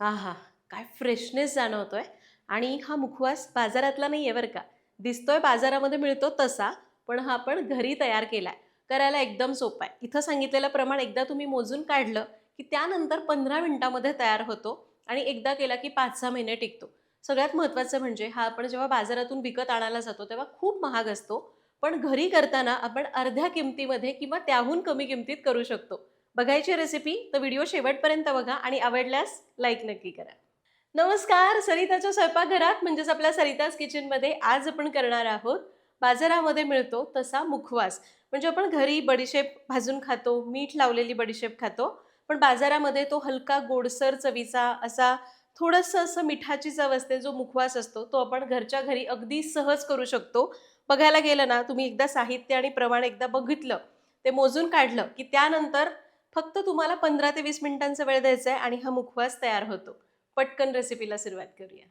आहा काय फ्रेशनेस जाणवतोय. आणि हा मुखवास बाजारातला नाही आहे बरं का. दिसतोय बाजारामध्ये मिळतो तसा पण हा आपण घरी तयार केलाय. करायला एकदम सोपा आहे. इथं सांगितलेलं प्रमाण एकदा तुम्ही मोजून काढलं की त्यानंतर पंधरा मिनिटामध्ये तयार होतो आणि एकदा केला की पाच सहा महिने टिकतो. सगळ्यात महत्त्वाचं म्हणजे हा आपण जेव्हा बाजारातून विकत आणायला जातो तेव्हा खूप महाग असतो. पण घरी करताना आपण अर्ध्या किमतीमध्ये किंवा त्याहून कमी किमतीत करू शकतो. बघायची रेसिपी तर व्हिडिओ शेवटपर्यंत बघा आणि आवडल्यास लाईक नक्की करा. नमस्कार सरिताच्या स्वयंपाकघरात म्हणजेच आपल्या सरिताज किचनमध्ये आज आपण करणार आहोत बाजारामध्ये मिळतो तसा मुखवास. म्हणजे आपण घरी बडीशेप भाजून खातो मीठ लावलेली बडीशेप खातो पण बाजारामध्ये तो हलका गोडसर चवीचा असा थोडंसं असं मिठाची चव असते जो मुखवास असतो तो आपण घरच्या घरी अगदी सहज करू शकतो. बघायला गेलं ना तुम्ही एकदा साहित्य आणि प्रमाण एकदा बघितलं ते मोजून काढलं की त्यानंतर फक्त तुम्हाला पंधरा ते वीस मिनिटांचा वेळ द्यायचा आहे आणि हा मुखवास तयार होतो. पटकन रेसिपीला सुरुवात करूया.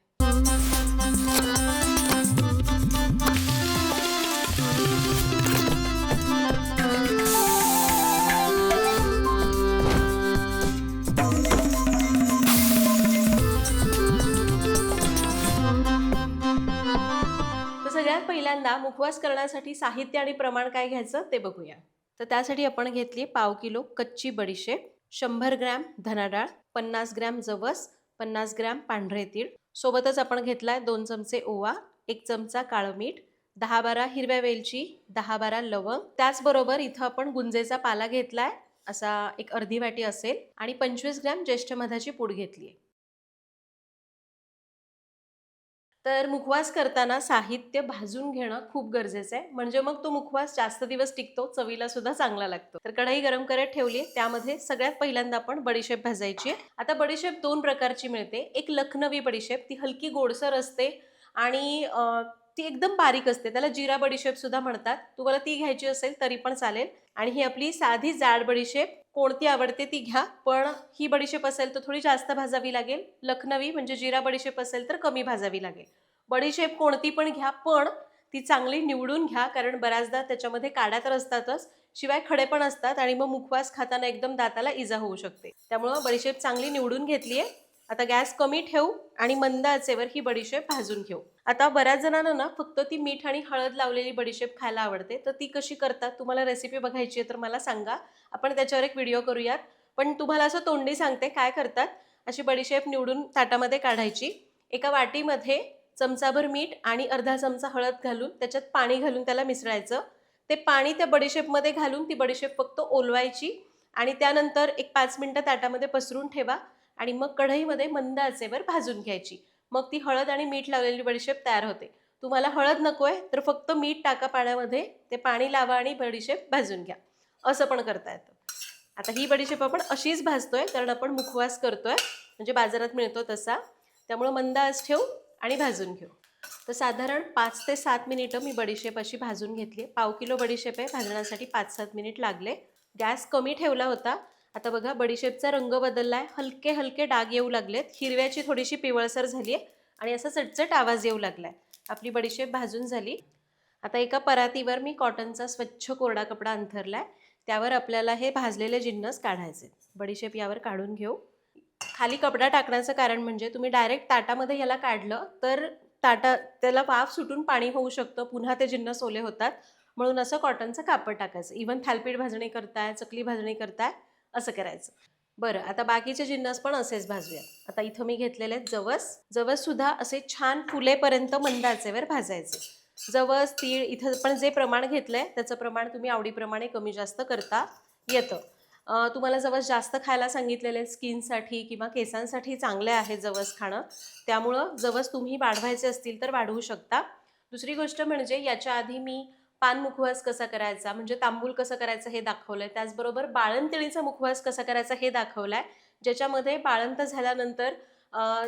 सगळ्यात पहिल्यांदा मुखवास करण्यासाठी साहित्य आणि प्रमाण काय घ्यायचं ते बघूया. तर त्यासाठी आपण घेतली पाव किलो कच्ची बडीशेप शंभर ग्रॅम धनाडाळ पन्नास ग्रॅम जवस पन्नास ग्रॅम पांढरे तीळ. सोबतच आपण घेतलाय दोन चमचे ओवा एक चमचा काळं मीठ दहा बारा हिरव्या वेलची दहा बारा लवंग. त्याचबरोबर इथं आपण गुंजेचा पाला घेतलाय असा एक अर्धी वाटी असेल आणि पंचवीस ग्रॅम ज्येष्ठ मधाची पूड घेतली आहे तर मुखवास करताना साहित्य भाजून घेणं खूप गरजेचं आहे. म्हणजे मग तो मुखवास जास्त दिवस टिकतो चवीला सुद्धा चांगला लागतो. तर कढई गरम करत ठेवली त्यामध्ये सगळ्यात पहिल्यांदा आपण बडीशेप भाजायची आहे. आता बडीशेप दोन प्रकारची मिळते. एक लखनवी बडीशेप ती हलकी गोडसर असते आणि ती एकदम बारीक असते. त्याला जिरा बडीशेप सुद्धा म्हणतात. तुम्हाला ती घ्यायची असेल तरी पण चालेल. आणि ही आपली साधी जाड बडीशेप कोणती आवडते ती घ्या. पण ही बडीशेप असेल तर थोडी जास्त भाजावी लागेल. लखनवी म्हणजे जिरा बडीशेप असेल तर कमी भाजावी लागेल. बडीशेप कोणती पण घ्या पण ती चांगली निवडून घ्या कारण बऱ्याचदा त्याच्यामध्ये काड्या तर असतातच शिवाय खडे पण असतात आणि मग मुखवास खाताना एकदम दाताला इजा होऊ शकते. त्यामुळं बडीशेप चांगली निवडून घेतली आहे आता गॅस कमी ठेवू आणि मंद आचेवर ही बडीशेप भाजून घेऊ. आता बऱ्याच जणांना ना फक्त ती मीठ आणि हळद लावलेली बडीशेप खायला आवडते. तर ती कशी करतात? तुम्हाला रेसिपी बघायची आहे तर मला सांगा. आपण त्याच्यावर एक व्हिडिओ करूयात. पण तुम्हाला असं तोंडी सांगते काय करतात? अशी बडीशेप निवडून ताटामध्ये काढायची. एका वाटीमध्ये चमचाभर मीठ आणि अर्धा चमचा हळद घालून त्याच्यात पाणी घालून त्याला मिसळायचं. ते पाणी त्या बडीशेपमध्ये घालून ती बडीशेप फक्त ओलवायची आणि त्यानंतर एक पाच मिनटं ताटामध्ये पसरून ठेवा. आणि मग कढईमध्ये मंद आचेवर भाजून घ्यायची. मग ती हळद आणि मीठ लावलेली बडीशेप तयार होते. तुम्हाला हळद नको आहे तर फक्त मीठ टाका पाण्यामध्ये ते पाणी लावा आणि बडीशेप भाजून घ्या. असं पण करता येतं. आता ही बडीशेप आपण अशीच भाजतोय कारण आपण मुखवास करतोय म्हणजे बाजारात मिळतो तसा. त्यामुळं मंद आज ठेवू आणि भाजून घेऊ. तर साधारण पाच ते सात मिनिटं मी बडीशेप अशी भाजून घेतली आहे. पाव किलो बडीशेप आहे भाजण्यासाठी पाच सात मिनिट लागले. गॅस कमी ठेवला होता आता बघा बडीशेपचा रंग बदलला आहे हलके हलके डाग येऊ लागलेत. हिरव्याची थोडीशी पिवळसर झाली आहे आणि असा चटचट आवाज येऊ लागला आहे आपली बडीशेप भाजून झाली. आता एका परातीवर मी कॉटनचा स्वच्छ कोरडा कपडा अंथरला आहे त्यावर आपल्याला हे भाजलेले जिन्नस काढायचे बडीशेप यावर काढून घेऊ. खाली कपडा टाकण्याचं कारण म्हणजे तुम्ही डायरेक्ट ताटामध्ये याला काढलं तर ताटा त्याला वाफ सुटून पाणी होऊ शकतं. पुन्हा ते जिन्नस ओले होतात. म्हणून असं कॉटनचं कापड टाकायचं. इवन थालपीठ भाजणी करताय चकली भाजणी करताय असं करायचं. बरं आता बाकीचे जिन्नस पण असेच भाजूया. आता इथं मी घेतलेले आहेत जवस. जवस सुद्धा असे छान फुलेपर्यंत मंद आचेवर भाजायचे. जवस तीळ इथं पण जे प्रमाण घेतलंय त्याचं प्रमाण तुम्ही आवडीप्रमाणे कमी जास्त करता येतं. तुम्हाला जवस जास्त खायला सांगितलेले स्किनसाठी किंवा केसांसाठी चांगले आहे जवस खाणं. त्यामुळं जवस तुम्ही वाढवायचे असतील तर वाढवू शकता. दुसरी गोष्ट म्हणजे याच्या आधी मी पान मुखवास कसा करायचा म्हणजे तांबूल कसं करायचं हे दाखवलंय. त्याचबरोबर बाळंतिणीचा मुखवास कसा करायचा हे दाखवलाय. ज्याच्यामध्ये बाळंत झाल्यानंतर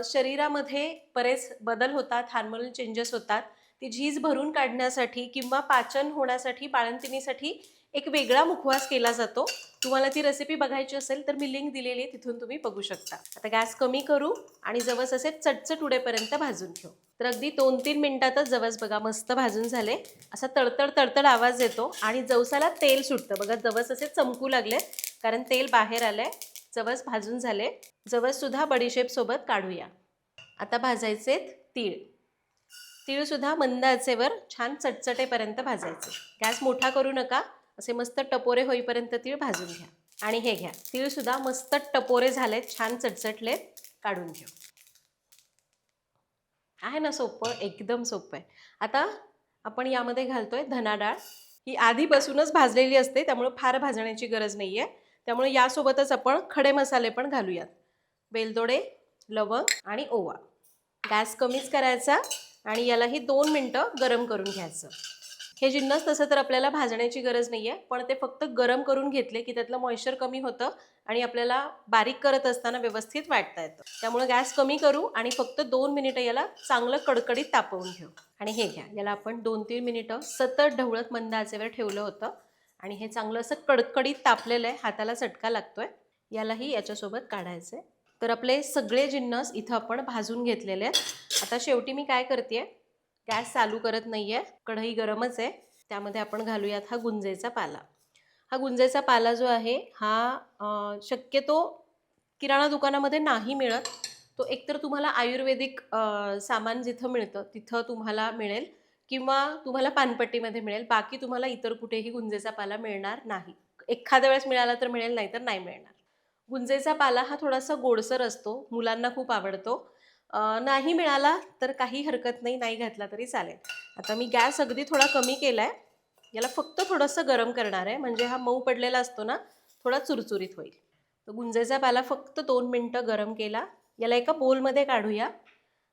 शरीरामध्ये बरेच बदल होतात हार्मोनल चेंजेस होतात. ती झीज भरून काढण्यासाठी किंवा पाचन होण्यासाठी बाळंतिणीसाठी एक वेगळा मुखवास केला जातो. तुम्हाला ती रेसिपी बघायची असेल तर मी लिंक दिलेली आहे तिथून तुम्ही बघू शकता. आता गॅस कमी करू आणि जवस असे चटचट उडेपर्यंत भाजून घेऊ. तर अगदी दोन तीन मिनटातच जवस बघा मस्त भाजून झाले. असा तडतड तडतड आवाज येतो आणि जवसाला तेल सुटतं. बघा जवस असे चमकू लागले कारण तेल बाहेर आलंय. जवस भाजून झाले. जवससुद्धा बडीशेपसोबत काढूया. आता भाजायचे तीळ. तीळसुद्धा मंद आचेवर छान चटचटेपर्यंत भाजायचे. गॅस मोठा करू नका. असे मस्त टपोरे होईपर्यंत तीळ भाजून घ्या. आणि हे घ्या. तीळसुद्धा मस्त टपोरे झालेत छान चटचटलेत. काढून घेऊ. आहे ना सोपं? एकदम सोपं आहे. आता आपण यामध्ये घालतोय धना डाळ ही आधीपासूनच भाजलेली असते त्यामुळे फार भाजण्याची गरज नाही आहे त्यामुळे यासोबतच आपण खडे मसाले पण घालूयात. वेलदोडे लवंग आणि ओवा. गॅस कमीच करायचा आणि यालाही दोन मिनटं गरम करून घ्यायचं. हे जिन्नस तसं तर आपल्याला भाजण्याची गरज नाही आहे पण ते फक्त गरम करून घेतले की त्यातलं मॉइश्चर कमी होतं आणि आपल्याला बारीक करत असताना व्यवस्थित वाटता येतं. त्यामुळे गॅस कमी करू आणि फक्त दोन मिनिटं याला चांगलं कडकडीत तापवून घेऊ आणि हे घ्या याला आपण दोन तीन मिनिटं सतत ढवळत मंद आचेवर ठेवलं होतं आणि हे चांगलं असं कडकडीत तापलेलं आहे हाताला चटका लागतोय यालाही याच्यासोबत काढायचं आहे तर आपले सगळे जिन्नस इथं आपण भाजून घेतलेले आहेत आता शेवटी मी काय करते गॅस चालू करत नाही आहे कढई गरमच आहे त्यामध्ये आपण घालूयात हा गुंजेचा पाला. हा गुंजेचा पाला जो आहे हा शक्यतो किराणा दुकानामध्ये नाही मिळत. तो एकतर तुम्हाला आयुर्वेदिक सामान जिथं मिळतं तिथं तुम्हाला मिळेल किंवा तुम्हाला पानपट्टीमध्ये मिळेल. बाकी तुम्हाला इतर कुठेही गुंजेचा पाला मिळणार नाही. एखाद्या वेळेस मिळाला तर मिळेल नाही तर नाही मिळणार. गुंजेचा पाला हा थोडासा गोडसर असतो मुलांना खूप आवडतो. नाही मिळाला तर काही हरकत नाही नाही घातला तरी चालेल. आता मी गॅस अगदी थोडा कमी केला आहे याला फक्त थोडंसं गरम करणार आहे. म्हणजे हा मऊ पडलेला असतो ना थोडा चुरचुरीत होईल. तर गुंजेचा पाला फक्त दोन मिनटं गरम केला. याला एका बोलमध्ये काढूया.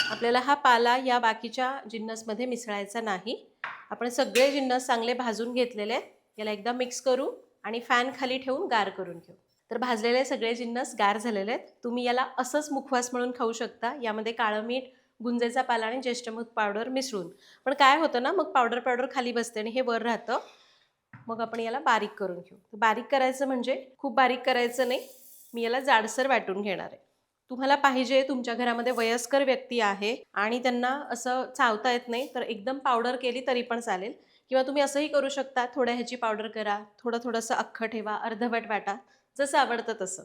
आपल्याला हा पाला या बाकीच्या जिन्नसमध्ये मिसळायचा नाही. आपण सगळे जिन्नस चांगले भाजून घेतलेले आहेत. याला एकदा मिक्स करू आणि फॅन खाली ठेवून गार करून घेऊ. तर भाजलेले सगळे जिन्नस गार झालेले आहेत. तुम्ही याला असंच मुखवास म्हणून खाऊ शकता. यामध्ये काळं मीठ गुंजेचा पाला आणि ज्येष्ठमूत पावडर मिसळून. पण काय होतं ना मग पावडर पावडर खाली बसते आणि हे वर राहतं. मग आपण याला बारीक करून घेऊ. बारीक करायचं म्हणजे खूप बारीक करायचं नाही. मी याला जाडसर वाटून घेणार आहे. तुम्हाला पाहिजे तुमच्या घरामध्ये वयस्कर व्यक्ती आहे आणि त्यांना असं चावता येत नाही तर एकदम पावडर केली तरी पण चालेल. किंवा तुम्ही असंही करू शकता थोड्या ह्याची पावडर करा थोडं थोडंसं अख्खं ठेवा अर्धवट वाटा. जसं आवडतं तसं.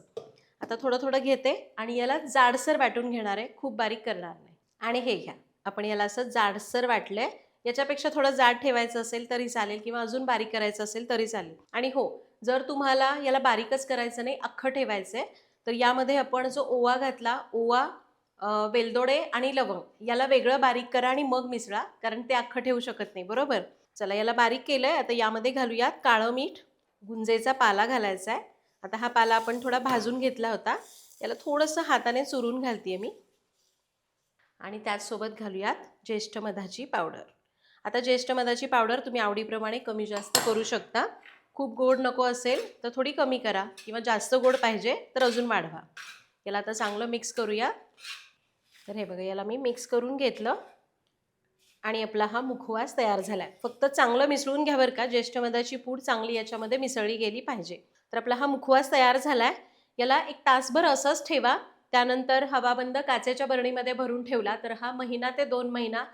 आता थोडं थोडं घेते आणि याला जाडसर वाटून घेणार आहे. खूप बारीक करणार नाही. आणि हे घ्या. आपण याला असं जाडसर वाटलंय. याच्यापेक्षा थोडं जाड ठेवायचं असेल तरी चालेल किंवा अजून बारीक करायचं असेल तरी चालेल. आणि हो जर तुम्हाला याला बारीकच करायचं नाही अख्खं ठेवायचं आहे तर यामध्ये आपण जो ओवा घातला ओवा वेलदोडे आणि लवंग याला वेगळं बारीक करा आणि मग मिसळा कारण ते अख्खं ठेवू शकत नाही. बरोबर? चला याला बारीक केलं आहे आता यामध्ये घालूयात काळं मीठ. गुंजेचा पाला घालायचा आहे आता हा पाला आपण थोडा भाजून घेतला होता. याला थोडंसं हाताने चुरून घालते मी. आणि त्याचसोबत घालूयात ज्येष्ठ मधाची पावडर. आता ज्येष्ठ मधाची पावडर तुम्ही आवडीप्रमाणे कमी जास्त करू शकता. खूप गोड नको असेल तर थोडी कमी करा किंवा जास्त गोड पाहिजे तर अजून वाढवा. याला आता चांगलं मिक्स करूया. तर हे बघा याला मी मिक्स करून घेतलं. आणि आपला हा मुखवास तयार झाला आहे फक्त चांगलं मिसळून घ्या बरं का? ज्येष्ठ मधाची पूड चांगली याच्यामध्ये मिसळली गेली पाहिजे. तर आपला हा मुखवास तयार झाला आहे याला एक तासभर असंच ठेवा. त्यानंतर हवाबंद काचेच्या बरणीमध्ये भरून ठेवला. तर हा महिना ते दोन महिना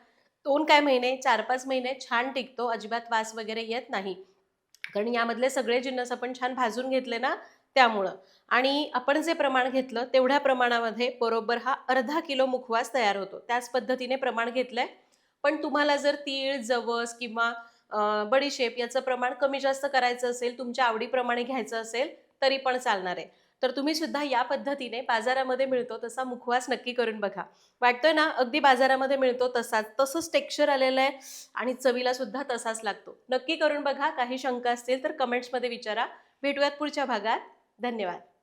दोन काय महिने चार पाच महिने छान टिकतो. अजिबात वास वगैरे येत नाही. कारण यामधले सगळे जिन्नस आपण छान भाजून घेतले ना त्यामुळं. आणि आपण जे प्रमाण घेतलं तेवढ्या प्रमाणामध्ये बरोबर हा अर्धा किलो मुखवास तयार होतो. त्याच पद्धतीने प्रमाण घेतलंय. पण तुम्हाला जर तीळ जवस किंवा बडीशेप याचं प्रमाण कमी जास्त करायचं असेल तुमच्या आवडीप्रमाणे घ्यायचं असेल तरी पण चालणार आहे. तर तुम्ही सुद्धा या पद्धतीने बाजारामध्ये मिळतो तसा मुखवास नक्की करून बघा. वाटतोय ना? अगदी बाजारामध्ये मिळतो तसाच तसंच टेक्स्चर आलेलं आहे आणि चवीला सुद्धा तसाच लागतो. नक्की करून बघा. काही शंका असतील तर कमेंट्समध्ये विचारा. भेटूयात पुढच्या भागात. धन्यवाद.